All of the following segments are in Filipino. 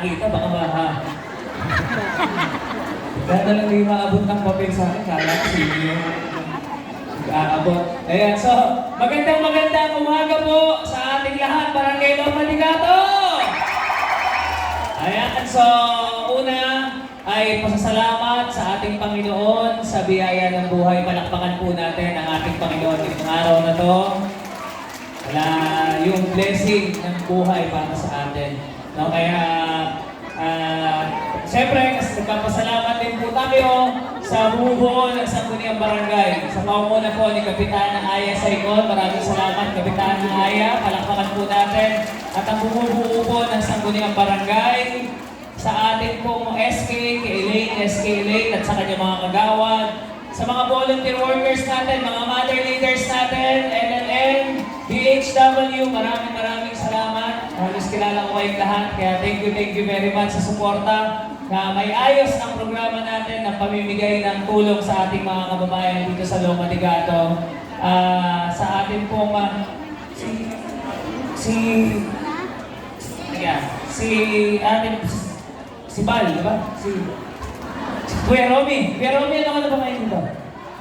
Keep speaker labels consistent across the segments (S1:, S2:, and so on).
S1: nakakita, baka maha. Kaya talaga yung maabot ng papel sa akin, kala ko sino yung aabot. Ayan, so, magandang magandang umaga po sa ating lahat, Barangay Loma Ligato! Ayan, so, una ay pasasalamat sa ating Panginoon sa biyaya ng buhay. Palakpakan po natin ang ating Panginoon itong araw na to. Wala yung blessing ng buhay para sa atin. No, kaya, ah, siyempre, kasi nagpapasalamat din po tayo sa bumubuo ng Sangguniang Barangay. Sa pangunguna po ni Kapitana Aya Saigon. Maraming salamat, Kapitana Aya. Palakpakan po natin. At ang bumubuo po ng Sangguniang Barangay sa ating pong SK, kay Elaine, SK Elaine, at sa kanyang mga kagawad, sa mga volunteer workers natin, mga mother leaders natin, LLN, DHW, maraming maraming. Halos kilala ko kayong lahat, kaya thank you, thank you very much sa suporta na may ayos ang programa natin na pamimigay ng tulong sa ating mga kababayan dito sa Loma de Gato. Ah, sa ating pong ah, si, si Yeah. Si ating si Bal, di ba? Si, si Kuya Romy. Kuya Romy, ano ka na ba ngayon dito?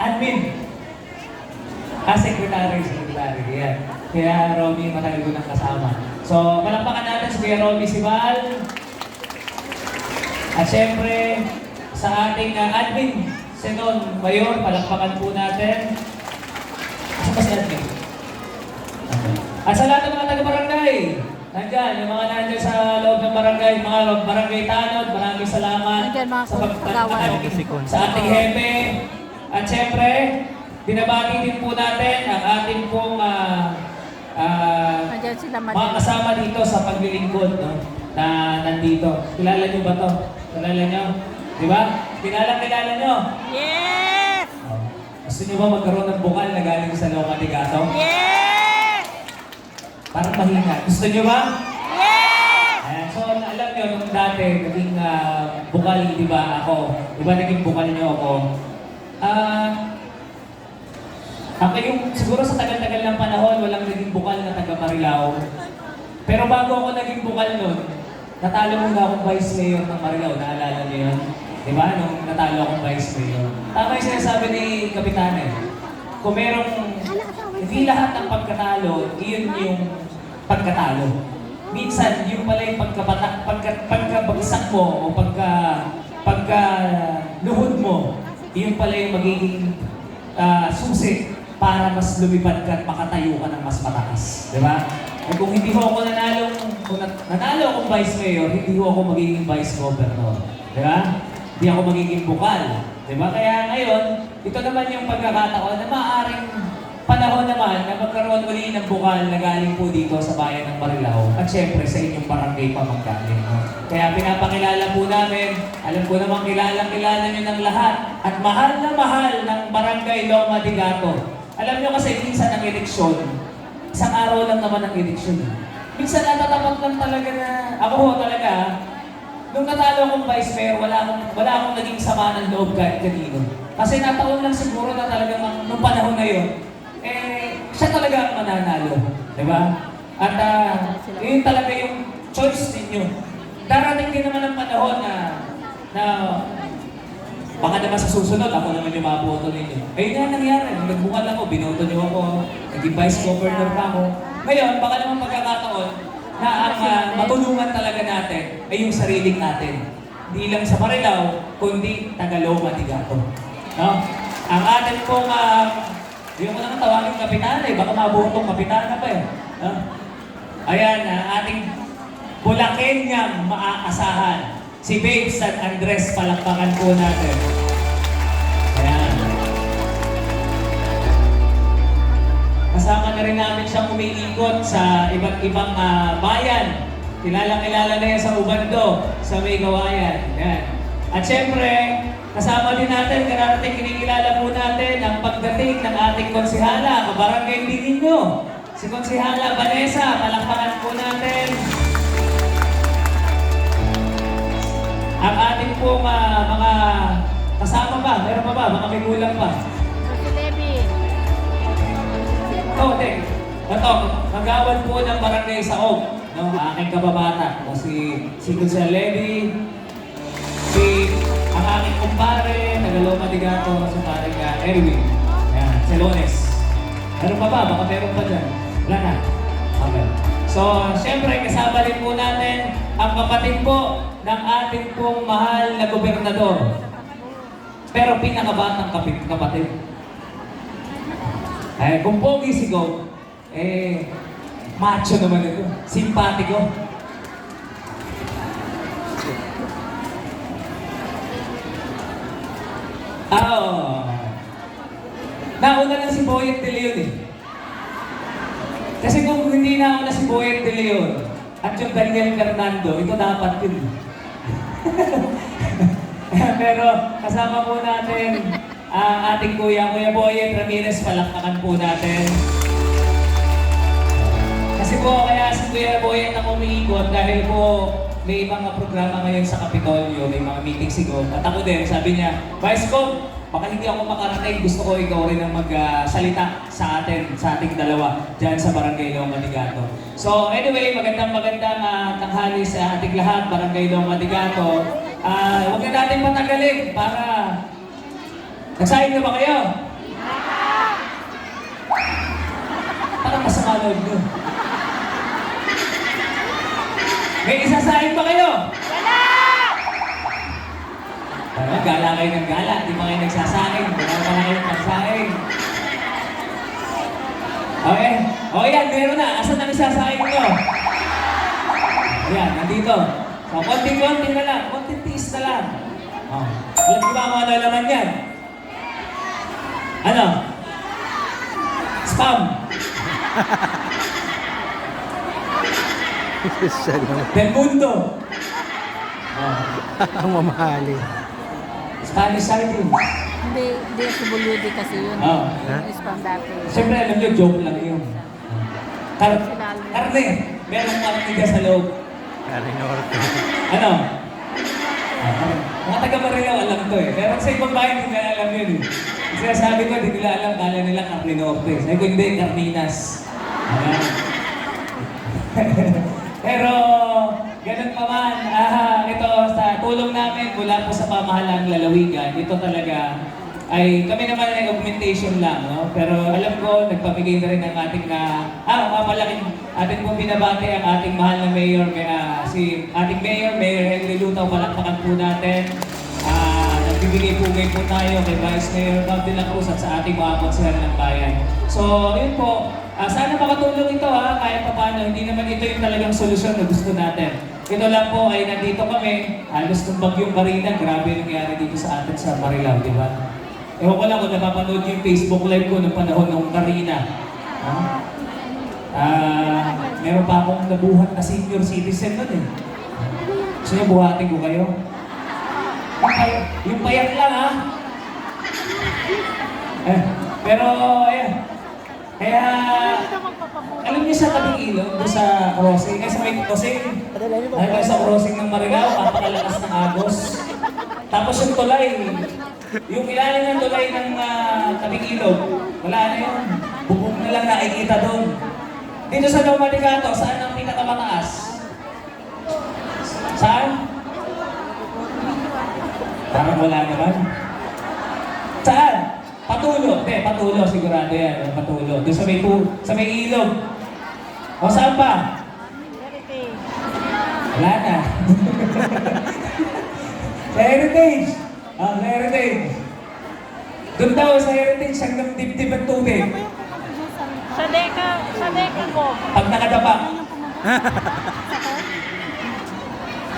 S1: Admin. Ah, secretary, secretary. Yan. Kaya Romy, matagal ko nang kasama. So, palakpakan natin si Kuya Romy, si Bal. At syempre, sa ating uh, admin, si Don Mayor, palakpakan po natin. Asa ba si admin? At sa lahat ng mga taga-barangay, nandyan, yung mga nandyan sa loob ng barangay, mga barangay tanod, maraming salamat
S2: Nandyan mga
S1: sa pagtanggap sa ating hepe. At syempre, binabati din po natin ang ating pong ah,
S2: sila
S1: mga kasama dito sa paglilingkod, no? Na nandito. Kilala nyo ba to? Kilala nyo? Di ba? Kilala, kilala nyo?
S2: Yes!
S1: Oh. Gusto nyo ba magkaroon ng bukal na galing sa Loma de Gato?
S2: Yes!
S1: Parang mahina. Gusto nyo ba?
S2: Yes!
S1: Ayan, so alam nyo, nung dati, naging ah, bukal, di ba, ako. Di ba naging bukal nyo ako? Ah, ako yung, siguro sa tagal-tagal ng panahon, walang naging Marilao. Pero bago ako naging bukal nun, natalo muna akong vice mayor ng Marilao. Naalala niyo yun? Di ba? Nung natalo akong vice mayor. Tama yung sinasabi ni Kapitana eh. Kung merong, hindi lahat ng pagkatalo, iyon yung pagkatalo. Minsan, yung pala yung pagkabata, pagka, pagkabagsak mo o pagka, pagka luhod mo, iyon pala yung magiging ah, susi para mas lumipad ka at makatayo ka ng mas mataas. Di ba? Eh kung hindi ho ako nanalo, kung nanalo akong vice mayor, hindi ho ako magiging vice governor. Di ba? Hindi ako magiging bukal. Di ba? Kaya ngayon, ito naman yung pagkakataon na maaaring panahon naman na magkaroon uli ng bukal na galing po dito sa bayan ng Marilao at syempre sa inyong barangay pamanggaling. No? Kaya pinapakilala po namin, alam ko naman kilala-kilala nyo ng lahat at mahal na mahal ng barangay Loma de Gato. Alam nyo kasi minsan ang eleksyon, isang araw lang naman ang eleksyon. eh. Minsan natatapat lang talaga na, ako ho talaga, nung natalo akong vice mayor, wala akong, wala akong naging sama ng loob kahit kanino. Kasi nataon lang siguro na talagang ang- nung panahon na yun, eh, siya talaga ang mananalo. Di ba? At ah, yun talaga yung choice ninyo. Darating din naman ang panahon na, na baka naman sa susunod, ako naman yung maboto ninyo. Ayun nga nangyari. Nung nagbukal ako, binoto niyo ako, naging vice governor pa ako. Ngayon, baka naman pagkakataon na ang ah, matulungan talaga natin ay yung sariling natin. Hindi lang sa Marilao, kundi Tagaloma, Tigato. No? Ang atin pong, ah, hindi mo naman tawagin kapitana eh, baka mabutong kapitana pa eh. No? Ayan, ah, ating Bulakenyang maaasahan. Si Babe San Andres, palakpakan po natin. Ayan. Kasama na rin namin siyang umiikot sa iba't ibang ah, bayan. Kilala-kilala na yan sa Ubando, sa May Gawayan. Ayan. At syempre, kasama din natin, kararating kinikilala po natin ang pagdating ng ating konsihala, kabarangay din ninyo. Si Konsihala Vanessa, palakpakan po natin. Ang ating pong ah, mga kasama pa, meron pa ba? Mga may kulang pa.
S2: Si Debbie.
S1: Oh, te. Ito, magawad po ng barangay sa Og. no, aking kababata, o si, si Gonzalo Levy, si ang aking kumpare, Tagaloma de Gato, si paring uh, Erwin, yan, Celones. Ano pa ba? Baka meron pa dyan. Wala na. Okay. So, siyempre, kasama rin po natin ang kapatid po ng ating pong mahal na gobernador. Pero pinakabatang kapit kapatid. Eh, kung pogi si Go, eh, macho naman ito. Simpatiko. Ah, oo. Nauna lang si Boyet de Leon eh. Kasi kung hindi nauna si Boyet de Leon at yung Daniel Fernando, ito dapat yun. Pero kasama po natin ang ating kuya, Kuya Boyet Ramirez, palakpakan po natin. Kasi po, kaya si Kuya Boyet ang umiikot dahil po may mga programa ngayon sa Kapitolyo, may mga meeting si Gov. At ako din, sabi niya, Vice Gov, baka hindi ako makarating, gusto ko ikaw rin ang magsalita sa atin, sa ating dalawa, dyan sa Barangay Loma de Gato. So anyway, magandang magandang ah, tanghali sa ating lahat, Barangay Loma de Ah, huwag na natin patagalin para... Nagsahin na ba kayo? Parang masama loob nyo. May isasahin ba kayo?
S2: Wala!
S1: Ano, gala kayo ng gala, di ba kayo nagsasaing? Wala pa na kayong nagsaing. Okay? O yan, meron na. Asan ang isasaing nyo? Ayan, nandito. So, konti-konti na lang. Konti tiis na lang. Oh. Alam ba kung ano laman yan? Ano? Spam. Del Mundo. Oh.
S3: Ang mamahali.
S1: Spanish sardines.
S2: Hindi, hindi sa buludi kasi yun.
S1: Oo.
S3: Ha?
S2: Spam dati.
S1: Siyempre, alam nyo, joke lang yun. Kar karne. Merong karne sa loob.
S3: Kari Norte.
S1: Ano? Mga taga Marilao alam to eh. Pero sa ibang bayan, hindi nila alam yun eh. Kasi sabi ko, hindi nila alam, kala nila Carne Norte. Sabi ko, hindi, Carninas. Ayan. Pero, ganun pa man, ah, ito sa tulong namin mula po sa pamahalang lalawigan, ito talaga ay kami naman ay augmentation lang, no? Pero alam ko, nagpamigay na rin ng ating na, ah, ah malaking ating pong binabati ang ating mahal na mayor, may, ah, si ating mayor, Mayor Henry Lutaw, palakpakan po natin. Ah, nagbibigay pugay po tayo kay Vice Mayor Bob de la Cruz at sa ating mga konsehan ng bayan. So, yun po, ah, sana makatulong ito ha, kahit pa paano, hindi naman ito yung talagang solusyon na gusto natin. Ito lang po ay nandito kami, halos ng bagyong Marina, grabe nangyari dito sa atin sa Marilao, di ba? Ewan ko lang kung napapanood yung Facebook live ko noong panahon ng Karina. Ha? Ah, meron pa akong nabuhat na senior citizen nun eh. Gusto niyo buhatin ko kayo? Yung yung payat lang ha? Eh, pero ayan. Kaya, alam niyo sa tabing ilog, doon sa crossing, ay sa may crossing, ay sa crossing ng Marilao, napakalakas ng agos. Tapos yung tulay, yung ilalim ng tulay ng ah, tabing ilog, wala na yun. Bubong na lang nakikita doon. Dito sa Loma saan ang pinakamataas? Saan? Parang wala naman. Saan? Patulo. Hindi, patulo. Sigurado yan. Patulo. Doon sa may, pu- sa may ilog. O saan pa? Wala na. Heritage. Sa Heritage. Doon daw sa Heritage, hanggang dibdib ang tubig.
S2: Sa deka, sa deka ko.
S1: Pag nakadapa.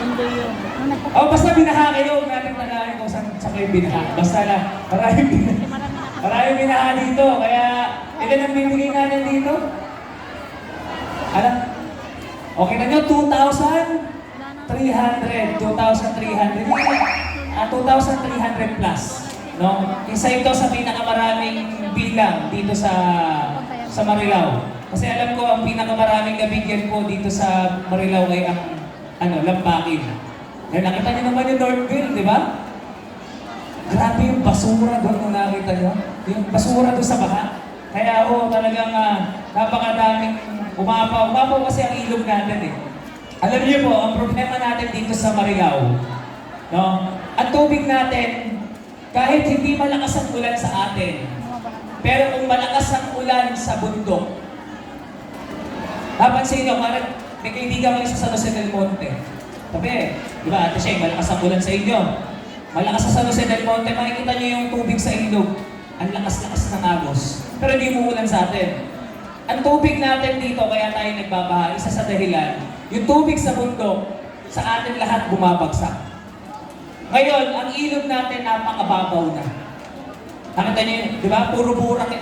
S2: Hindi yun.
S1: O, basta binaha kayo. Huwag natin tanahin kung saan, saan kayo binaha. Basta na, maraming binaha. Maraming binaha dito. Kaya, ilan ang bibigay natin dito? Ano? Okay na nyo, 2,300. 2,300. Ah, 2,300 plus. No? Isa ito sa pinakamaraming bilang dito sa sa Marilao. Kasi alam ko ang pinakamaraming nabigyan po dito sa Marilao ay ang ano, Lambakin. Dahil nakita niyo naman yung Northville, di ba? Grabe yung basura doon kung nakita niyo. Yung basura doon sa baha. Kaya oo, talagang uh, napakadaming umapaw. Umapaw kasi ang ilog natin eh. Alam niyo po, ang problema natin dito sa Marilao, no? Ang tubig natin, kahit hindi malakas ang ulan sa atin, pero kung malakas ang ulan sa bundok, napansin niyo, parang may kaibigan kayo sa San Jose del Monte. Sabi, di ba, ate Sheng, malakas ang ulan sa inyo. Malakas sa San Jose del Monte, makikita niyo yung tubig sa ilog. Ang lakas-lakas ng agos. Pero hindi mo ulan sa atin. Ang tubig natin dito, kaya tayo nagbabaha, isa sa dahilan, yung tubig sa bundok, sa atin lahat bumabagsak. Ngayon, ang ilog natin napakababaw na. Nakita niyo di ba? Puro burak. eh.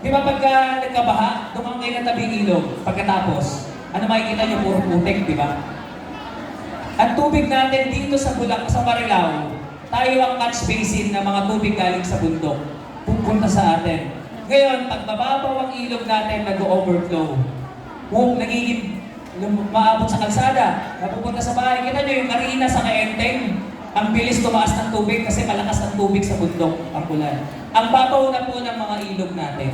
S1: Di ba pagka nagkabaha, dumang kayo ng tabing ilog, pagkatapos, ano makikita niyo? Puro putik, di ba? Ang tubig natin dito sa Bulak, sa Marilao, tayo ang catch basin ng mga tubig galing sa bundok. Pupunta sa atin. Ngayon, pag mababaw ang ilog natin, nag-overflow. Kung nagiging maabot sa kalsada, napupunta sa bahay, kita nyo yung arena sa Kaenteng. Ang bilis tumaas ng tubig kasi malakas ang tubig sa bundok, ang ulan. Ang babaw na po ng mga ilog natin.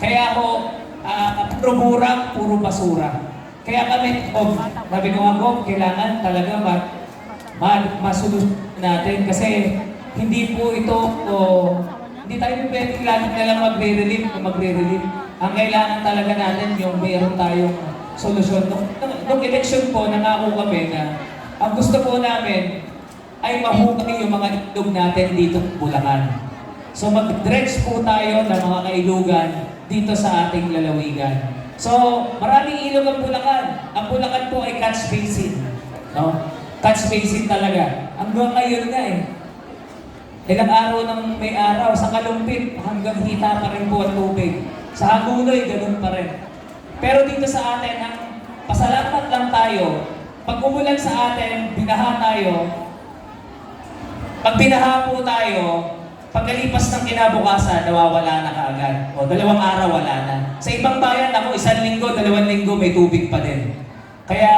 S1: Kaya ako, ah, puro burang, puro basura. Kaya kami, oh, sabi ko po, kailangan talaga ma, ma, masolusyon natin kasi hindi po ito, oh, hindi tayo pwedeng lagi na lang magre-relieve o magre-relieve. Ang kailangan talaga natin yung mayroon tayong solusyon. Nung, nung election po, nangako kami na ang gusto po namin ay mahukay yung mga ilog natin dito sa Bulacan. So mag-dredge po tayo ng mga kailugan dito sa ating lalawigan. So maraming ilog ang Bulacan. Ang Bulacan po ay catch basin. No? Catch basin talaga. Hanggang ngayon nga eh. Ilang araw ng may araw, sa kalumpit, hanggang hita pa rin po ang tubig. Sa Hagunoy, ganun pa rin. Pero dito sa atin, ang pasalamat lang tayo, pag umulan sa atin, binaha tayo, pag binaha po tayo, pagkalipas ng kinabukasan, nawawala na kaagad. O dalawang araw, wala na. Sa ibang bayan, ako, isang linggo, dalawang linggo, may tubig pa din. Kaya,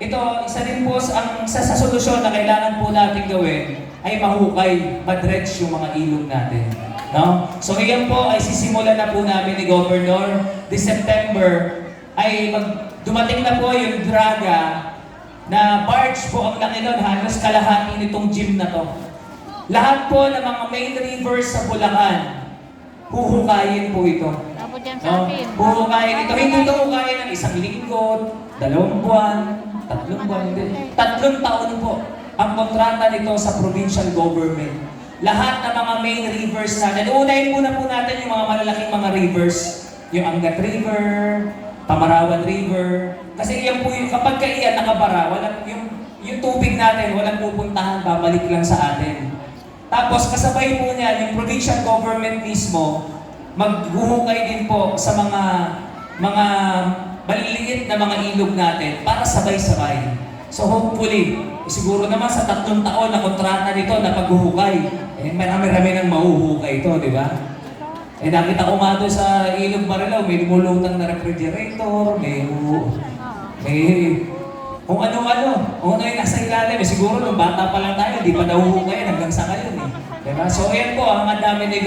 S1: ito, isa din po ang, sa, sa solusyon na kailangan po natin gawin ay mahukay, madredge yung mga ilog natin. No? So, iyan po ay sisimulan na po namin ni Governor this September ay mag, dumating na po yung draga na barge po ang laki nun, halos kalahati nitong gym na to. Lahat po ng mga main rivers sa Bulacan, huhukayin po ito.
S2: Tapos dyan sa
S1: No?
S2: akin.
S1: Huhukayin ito. Hindi ito hukayin ng isang linggo, dalawang buwan, tatlong buwan, hindi. Tatlong taon po ang kontrata nito sa provincial government. Lahat ng mga main rivers natin. Unahin muna po natin yung mga malalaking mga rivers. Yung Angat River, Tamarawan River. Kasi yan po yung, kapag kaiyan nakabara, walang, yung, yung tubig natin, walang pupuntahan, babalik lang sa atin. Tapos kasabay po niyan, yung provincial government mismo, maghuhukay din po sa mga mga maliliit na mga ilog natin para sabay-sabay. So hopefully, siguro naman sa tatlong taon na kontrata nito na paghuhukay, eh marami-rami nang mahuhukay ito, di ba? Eh nakita ko nga doon sa ilog Marilao, may lumulutang na refrigerator, may may kung ano-ano, kung ano yung nasa ilalim, eh, siguro nung bata pa lang tayo, di pa nahuhukayan hanggang sa ngayon eh. Diba? So ayan po, ang dami ni.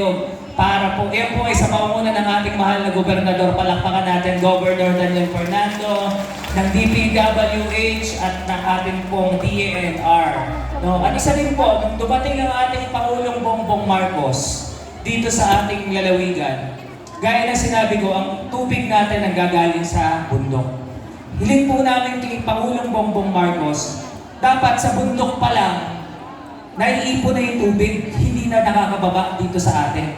S1: Para po, ayan po ay sa pamumuno ng ating mahal na gobernador, palakpakan natin, Governor Daniel Fernando, ng DPWH at ng ating pong DANR. No, at isa rin po, nung dumating ang ating Pangulong Bongbong Marcos dito sa ating lalawigan, gaya ng sinabi ko, ang tubig natin ang gagaling sa bundok. Hiling po namin kay Pangulong Bongbong Marcos, dapat sa bundok pa lang, naiipon na yung tubig, hindi na nakakababa dito sa atin.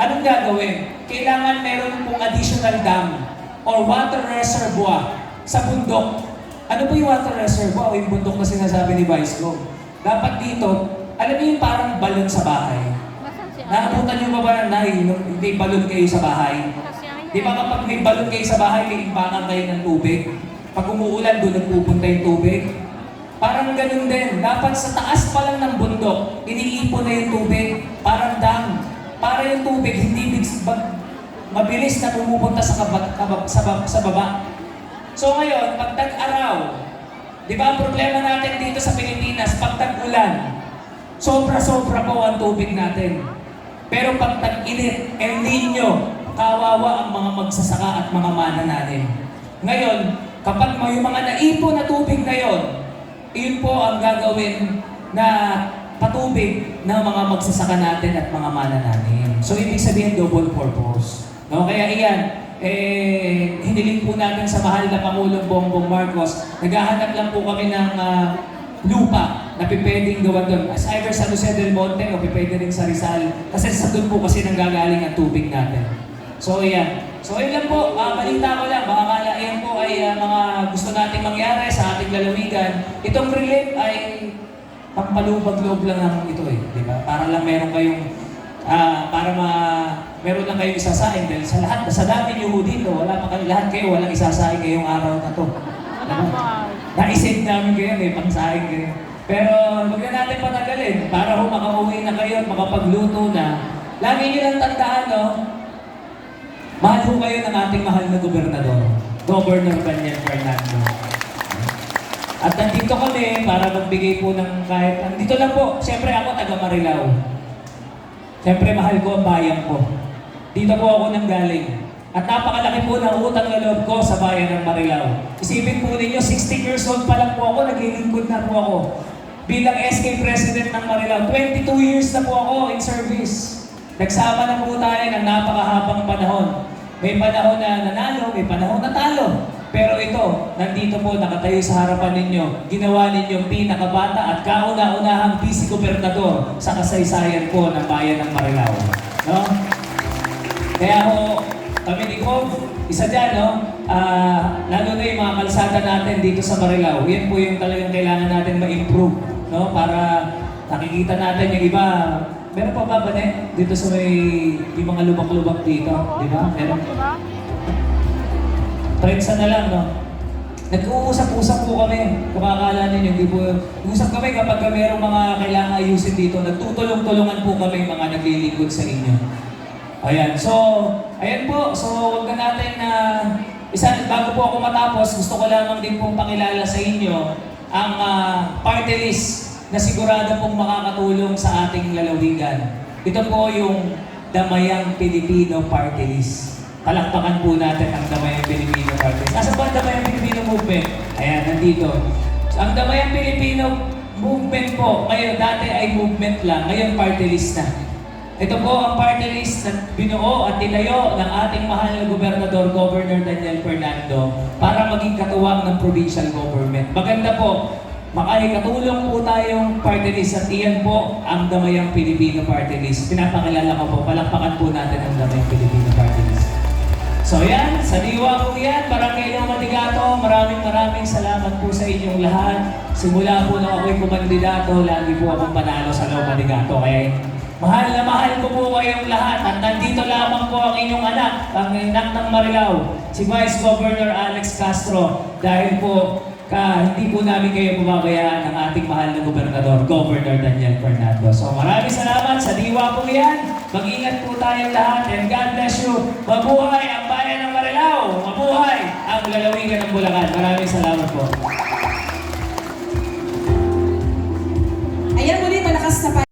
S1: Anong gagawin? Kailangan meron pong additional dam or water reservoir sa bundok. Ano po yung water reservoir o yung bundok na sinasabi ni Vice Go? Dapat dito, alam niyo yung parang balon sa bahay. Nakapunta niyo ba ba na nai, nung may balon kayo sa bahay? Di ba kapag may balon kayo sa bahay, may imbangan kayo ng tubig? Pag umuulan, doon nagpupunta yung tubig. Parang ganun din. Dapat sa taas pa lang ng bundok, iniipon na yung tubig. Parang dam. Para yung tubig, hindi big- ba- mabilis na pumupunta sa, kaba, kaba- sa, ba- sa baba. So ngayon, pag tag-araw, di ba ang problema natin dito sa Pilipinas, pag tag-ulan, sobra-sobra po ang tubig natin. Pero pag tag-init, El Nino, kawawa ang mga magsasaka at mga mana natin. Ngayon, kapag may mga naipon na tubig na yon, iyon po ang gagawin na patubig ng mga magsasaka natin at mga manananim. So, ibig sabihin, double purpose. No? Kaya iyan, eh, hiniling po natin sa mahal na Pangulong Bongbong Marcos, naghahanap lang po kami ng ah, lupa na pipwedeng gawa doon. As either sa Jose del Monte o pipwede rin sa Rizal. Kasi sa doon po kasi nanggagaling ang tubig natin. So, yan. So, yun lang po. Ah, balita ko lang. Baka kala yan po ay ah, mga gusto nating mangyari sa ating lalawigan. Itong relief ay pampalubag-loob lang naman ito eh. Di ba? Para lang meron kayong ah, para ma meron lang kayong isasain dahil sa lahat, sa dami niyo dito, wala pa kayo, lahat kayo, walang isasain ngayong araw na to.
S2: Po.
S1: Naisip namin kayo, may pangsahin kayo. Pero huwag na natin patagalin para ho makauwi na kayo at makapagluto na. Lagi niyo lang tandaan, no? Mahal ho kayo ng ating mahal na gobernador, Governor Daniel Fernando. At nandito kami para magbigay po ng kahit... Nandito lang po, siyempre ako taga Marilao. Siyempre mahal ko ang bayan ko. Dito po ako nang galing. At napakalaki po ng utang na loob ko sa bayan ng Marilao. Isipin po ninyo, 16 years old pa lang po ako, naglilingkod na po ako. Bilang SK President ng Marilao, 22 years na po ako in service. Nagsama na po tayo ng napakahabang panahon. May panahon na nanalo, may panahon na talo. Pero ito, nandito po nakatayo sa harapan ninyo, ginawa ninyong pinakabata at kauna-unahang vice gobernador sa kasaysayan po ng bayan ng Marilao. No? Kaya ho, kami ni Cobb, isa dyan, no? Ah, lalo na yung mga kalsada natin dito sa Marilao, yan po yung talagang kailangan natin ma-improve, no? Para nakikita natin yung iba, meron pa ba ba? Dito sa may, yung mga lubak-lubak dito, di ba? Meron? Prensa na lang, no? Nag-uusap-usap po kami. Kung akala ninyo, hindi po... Usap kami kapag mayroong mga kailangan ayusin dito. Nagtutulong-tulungan po kami mga naglilingkod sa inyo. Ayan. So, ayan po. So, wag na natin na... isa, bago po ako matapos, gusto ko lamang din pong pakilala sa inyo ang ah, party list na sigurado pong makakatulong sa ating lalawigan. Ito po yung Damayang Pilipino Party List. Palakpakan po natin ang Damayang Pilipino Party List. Nasa ba ang Damayang Pilipino Movement? Ayan, nandito. So, ang Damayang Pilipino Movement po, ngayon dati ay movement lang, ngayon party list na. Ito po ang party list na binuo at tinayo ng ating mahal na gobernador, Governor Daniel Fernando, para maging katuwang ng provincial government. Maganda po, makakatulong po tayong party list at iyan po ang Damayang Pilipino Party List. Pinapakilala ko po, palakpakan po natin ang Damayang Pilipino Party List. So yan, sa diwa po yan, Barangay ng Matigato, maraming maraming salamat po sa inyong lahat. Simula po nung ako'y kumandidato, lagi po akong panalo sa Loma Matigato. Kaya mahal na mahal ko po kayong lahat at nandito lamang po ang inyong anak, ang anak ng Marilao, si Vice Governor Alex Castro. Dahil po, ka, hindi po namin kayo bumabayaan ng ating mahal na gobernador, Governor Daniel Fernando. So maraming salamat sa diwa po yan. Mag-ingat po tayong lahat and God bless you. Mabuhay ang bayan ng Marilao. Mabuhay ang lalawigan ng Bulacan. Maraming salamat po.
S2: Ayan muli, malakas na